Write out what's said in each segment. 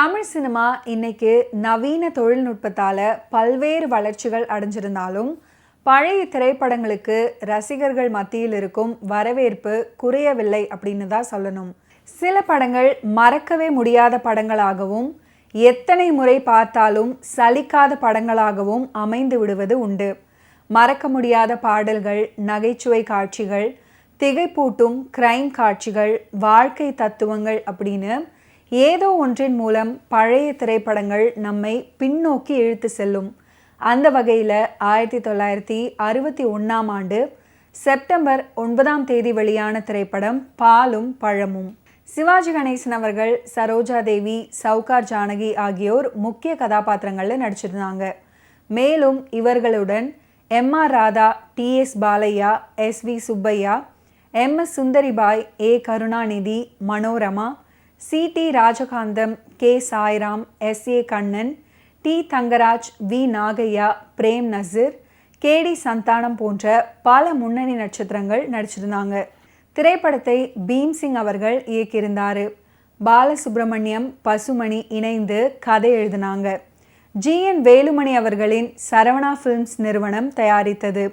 Tamil cinema இன்னைக்கு நவீன தொழில்நுட்பத்தால் பல்வேறு வளர்ச்சிகள் அடைஞ்சிருந்தாலும் பழைய திரைப்படங்களுக்கு ரசிகர்கள் மத்தியில் இருக்கும் வரவேற்பு குறையவில்லை அப்படின்னு தான் சொல்லணும். சில படங்கள் மறக்கவே முடியாத படங்களாகவும் எத்தனை முறை பார்த்தாலும் சலிக்காத படங்களாகவும் அமைந்து விடுவது உண்டு. மறக்க முடியாத பாடல்கள் நகைச்சுவை காட்சிகள் திகைப்பூட்டும் கிரைம் காட்சிகள் வாழ்க்கை தத்துவங்கள் அப்படின்னு ஏதோ ஒன்றின் மூலம் பழைய திரைப்படங்கள் நம்மை பின்னோக்கி இழுத்து செல்லும். அந்த வகையில் ஆயிரத்தி தொள்ளாயிரத்தி அறுபத்தி ஒன்றாம் ஆண்டு செப்டம்பர் ஒன்பதாம் தேதி வெளியான திரைப்படம் பாலும் பழமும். சிவாஜி கணேசன் அவர்கள் சரோஜா தேவி சவுகார் ஜானகி ஆகியோர் முக்கிய கதாபாத்திரங்களில் நடிச்சிருந்தாங்க. மேலும் இவர்களுடன் M R Radha T S Balaiah S V Subbaiah M S Sundaribai A Karunanidhi Manorama C T Rajakantham K. Sairam S. A. Kannan T. Thangaraj V. Nagaiah Prem Nazir K D Santhanam போன்ற பல முன்னணி நட்சத்திரங்கள் நடிச்சிருந்தாங்க. திரைப்படத்தை பீம்சிங் அவர்கள் இயக்கியிருந்தார். பாலசுப்ரமணியம் பசுமணி இணைந்து கதை எழுதினாங்க. ஜி. என். வேலுமணி அவர்களின் சரவணா ஃபிலிம்ஸ் நிறுவனம் தயாரித்தது.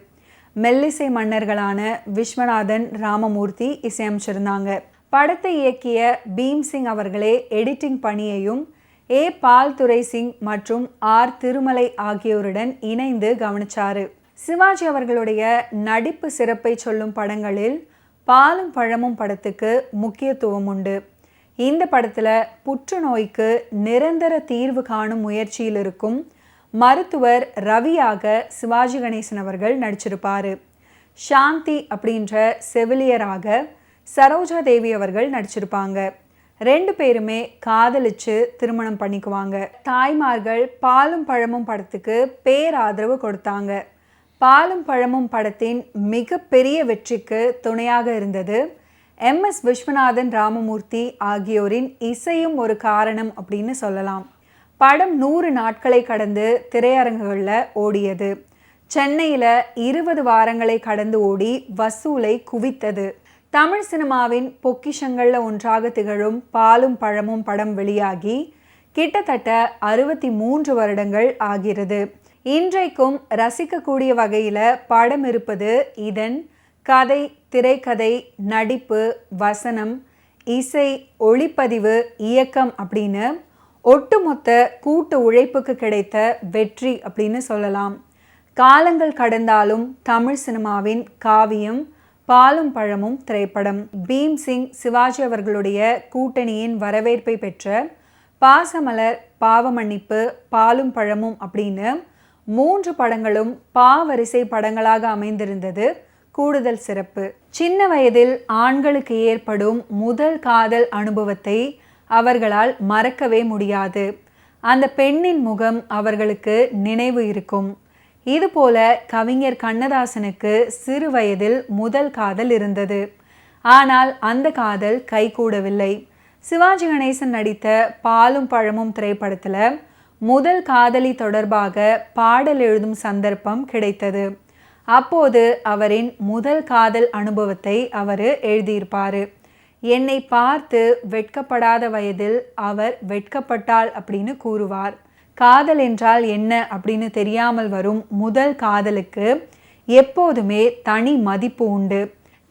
மெல்லிசை மன்னர்களான விஸ்வநாதன் ராமமூர்த்தி இசையமைச்சிருந்தாங்க. படத்தை இயக்கிய பீம்சிங் அவர்களே எடிட்டிங் பணியையும் ஏ. பால்துரை சிங் மற்றும் ஆர். திருமலை ஆகியோருடன் இணைந்து கவனிச்சாரு. சிவாஜி அவர்களுடைய நடிப்பு சிறப்பை சொல்லும் படங்களில் பாலும் பழமும் படத்துக்கு முக்கியத்துவம் உண்டு. இந்த படத்தில் புற்றுநோய்க்கு நிரந்தர தீர்வு காணும் முயற்சியில் இருக்கும் மருத்துவர் ரவியாக சிவாஜி கணேசன் அவர்கள் நடிச்சிருப்பார். சாந்தி அப்படின்ற செவிலியராக சரோஜா தேவி அவர்கள் நடிச்சிருப்பாங்க. ரெண்டு பேருமே காதலிச்சு திருமணம் பண்ணிக்குவாங்க. தாய்மார்கள் பாலும் பழமும் படத்துக்கு பேராதரவு கொடுத்தாங்க. பாலும் பழமும் படத்தின் மிகப்பெரிய வெற்றிக்கு துணையாக இருந்தது எம் எஸ் விஸ்வநாதன் ராமமூர்த்தி ஆகியோரின் இசையும் ஒரு காரணம் அப்படின்னு சொல்லலாம். படம் நூறு நாட்களை கடந்து திரையரங்குகளில் ஓடியது. சென்னையில் இருபது வாரங்களை கடந்து ஓடி வசூலை குவித்தது. தமிழ் சினிமாவின் பொக்கிஷங்களில் ஒன்றாக திகழும் பாலும் பழமும் படம் வெளியாகி கிட்டத்தட்ட அறுபத்தி மூன்று வருடங்கள் ஆகிறது. இன்றைக்கும் ரசிக்கக்கூடிய வகையில் படம் இருப்பது இதன் கதை திரைக்கதை நடிப்பு வசனம் இசை ஒளிப்பதிவு இயக்கம் அப்படின்னு ஒட்டுமொத்த கூட்டு உழைப்புக்கு கிடைத்த வெற்றி அப்படின்னு சொல்லலாம். காலங்கள் கடந்தாலும் தமிழ் சினிமாவின் காவியம் பாலும் பழமும் திரைப்படம். பீம் சிங் சிவாஜி அவர்களுடைய கூட்டணியின் வரவேற்பை பெற்ற பாசமலர் பாவமன்னிப்பு பாலும் பழமும் அப்படின்னு மூன்று படங்களும் பாவரிசை படங்களாக அமைந்திருந்தது. கூடுதல் சிறப்பு. சின்ன வயதில் ஆண்களுக்கு ஏற்படும் முதல் காதல் அனுபவத்தை அவர்களால் மறக்கவே முடியாது. அந்த பெண்ணின் முகம் அவர்களுக்கு நினைவு இருக்கும். இதுபோல கவிஞர் கண்ணதாசனுக்கு சிறு வயதில் முதல் காதல் இருந்தது. ஆனால் அந்த காதல் கைகூடவில்லை. சிவாஜி கணேசன் நடித்த பாலும் பழமும் திரைப்படத்தில் முதல் காதலி தொடர்பாக பாடல் எழுதும் சந்தர்ப்பம் கிடைத்தது. அப்போது அவரின் முதல் காதல் அனுபவத்தை அவர் எழுதியிருப்பார். என்னை பார்த்து வெட்கப்படாத வயதில் அவர் வெட்கப்பட்டாள் அப்படின்னு கூறுவார். காதல் என்றால் என்ன அப்படின்னு தெரியாமல் வரும் முதல் காதலுக்கு எப்போதுமே தனி மதிப்பு உண்டு.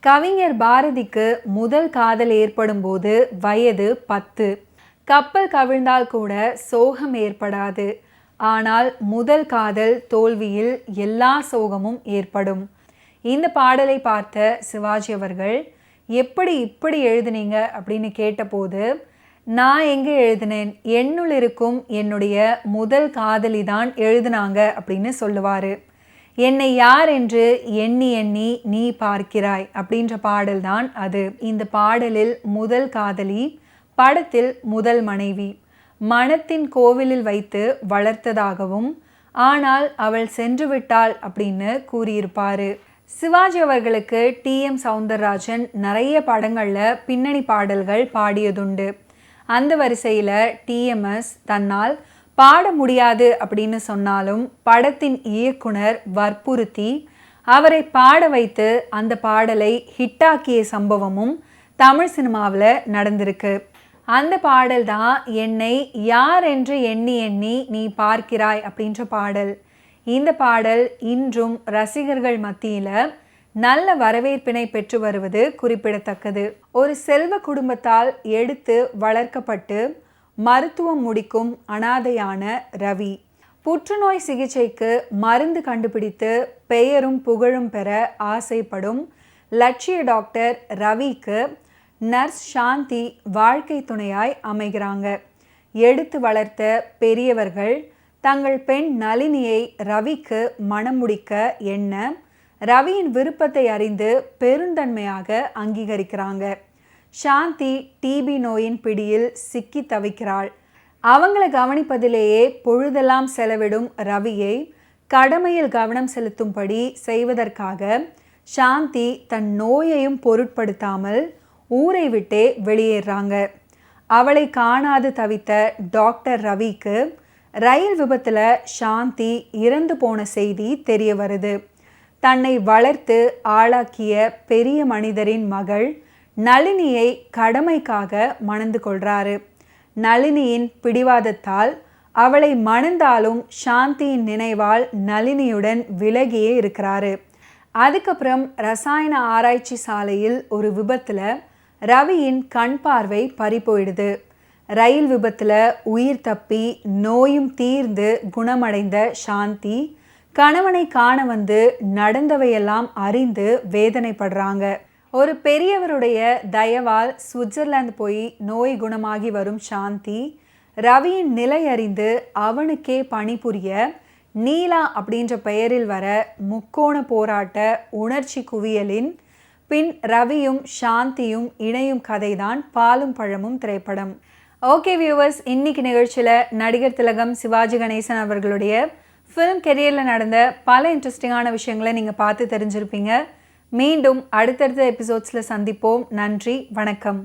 கவிஞர் பாரதிக்கு முதல் காதல் ஏற்படும் போது வயது பத்து. கப்பல் கவிழ்ந்தால் கூட சோகம் ஏற்படாது. ஆனால் முதல் காதல் தோல்வியில் எல்லா சோகமும் ஏற்படும். இந்த பாடலை பார்த்த சிவாஜி அவர்கள் எப்படி இப்படி எழுதுனீங்க? அப்படின்னு கேட்டபோது நான் எங்கே எழுதினேன்? என்னுள் இருக்கும் என்னுடைய முதல் காதலி தான் எழுதினாங்க அப்படின்னு சொல்லுவார். என்னை யார் என்று எண்ணி எண்ணி நீ பார்க்கிறாய் அப்படின்ற பாடல் தான் அது. இந்த பாடலில் முதல் காதலி படத்தில் முதல் மனைவி. மனத்தின் கோவிலில் வைத்து வளர்த்ததாகவும் ஆனால் அவள் சென்று விட்டாள் அப்படின்னு கூறியிருப்பார். சிவாஜி அவர்களுக்கு டி. எம். சவுந்தரராஜன் நிறைய படங்களில் பின்னணி பாடல்கள் பாடியதுண்டு. அந்த வரிசையில் டிஎம்எஸ் தன்னால் பாட முடியாது அப்படின்னு சொன்னாலும் படத்தின் இயக்குனர் வற்புறுத்தி அவரை பாட வைத்து அந்த பாடலை ஹிட்டாக்கிய சம்பவமும் தமிழ் சினிமாவில் நடந்திருக்கு. அந்த பாடல் தான் என்னை யார் என்று எண்ணி எண்ணி நீ பார்க்கிறாய் அப்படின்ற பாடல். இந்த பாடல் இன்றும் ரசிகர்கள் மத்தியில் நல்ல வரவேற்பினை பெற்று வருவது குறிப்பிடத்தக்கது. ஒரு செல்வ குடும்பத்தால் எடுத்து வளர்க்கப்பட்டு மருத்துவம் முடிக்கும் அனாதையான ரவி. புற்றுநோய் சிகிச்சைக்கு மருந்து கண்டுபிடித்து பெயரும் புகழும் பெற ஆசைப்படும் லட்சிய டாக்டர் ரவிக்கு நர்ஸ் சாந்தி வாழ்க்கை துணையாய் அமைகிறாங்க. எடுத்து வளர்த்த பெரியவர்கள் தங்கள் பெண் நளினியை ரவிக்கு மணம் முடிக்க எண்ண ரவியின் விருப்பத்தை அறிந்து பெருந்தன்மையாக அங்கீகரிக்கிறாங்க. சாந்தி டிபி நோயின் பிடியில் சிக்கி தவிக்கிறாள். அவங்களை கவனிப்பதிலேயே பொழுதெல்லாம் செலவிடும் ரவியை கடமையில் கவனம் செலுத்தும்படி செய்வதற்காக சாந்தி தன் நோயையும் பொருட்படுத்தாமல் ஊரை விட்டே வெளியேறாங்க. அவளை காணாது தவித்த டாக்டர் ரவிக்கு ரயில் விபத்தில் சாந்தி இறந்து போன செய்தி தெரிய வருது. தன்னை வளர்த்து ஆளாக்கிய பெரிய மனிதரின் மகள் நளினியை கடமைக்காக மணந்து கொள்றாரு. நளினியின் பிடிவாதத்தால் அவளை மணந்தாலும் சாந்தியின் நினைவால் நளினியுடன் விலகியே இருக்கிறாரு. அதுக்கப்புறம் ரசாயன ஆராய்ச்சி சாலையில் ஒரு விபத்தில் ரவியின் கண் பார்வை பறி போயிடுது ரயில் விபத்தில் உயிர் தப்பி நோயும் தீர்ந்து குணமடைந்த சாந்தி கணவனை காண வந்து நடந்தவையெல்லாம் அறிந்து வேதனைப்படுறாங்க. ஒரு பெரியவருடைய தயவால் சுவிட்சர்லாந்து போய் நோய் குணமாகி வரும் சாந்தி ரவியின் நிலை அறிந்து அவனுக்கே பணிபுரிய நீலா அப்படின்ற பெயரில் வர முக்கோண போராட்ட உணர்ச்சி குவியலின் பின் ரவியும் சாந்தியும் இணையும் கதைதான் பாலும் பழமும் திரைப்படம். ஓகே வியூவர்ஸ் இன்னைக்கு நிகழ்ச்சியில் நடிகர் திலகம் சிவாஜி கணேசன் அவர்களுடைய ஃபிலிம் கெரியரில் நடந்த பல இன்ட்ரெஸ்டிங்கான விஷயங்களை நீங்கள் பார்த்து தெரிஞ்சிருப்பீங்க. மீண்டும் அடுத்தடுத்த எபிசோட்ஸில் சந்திப்போம். நன்றி வணக்கம்.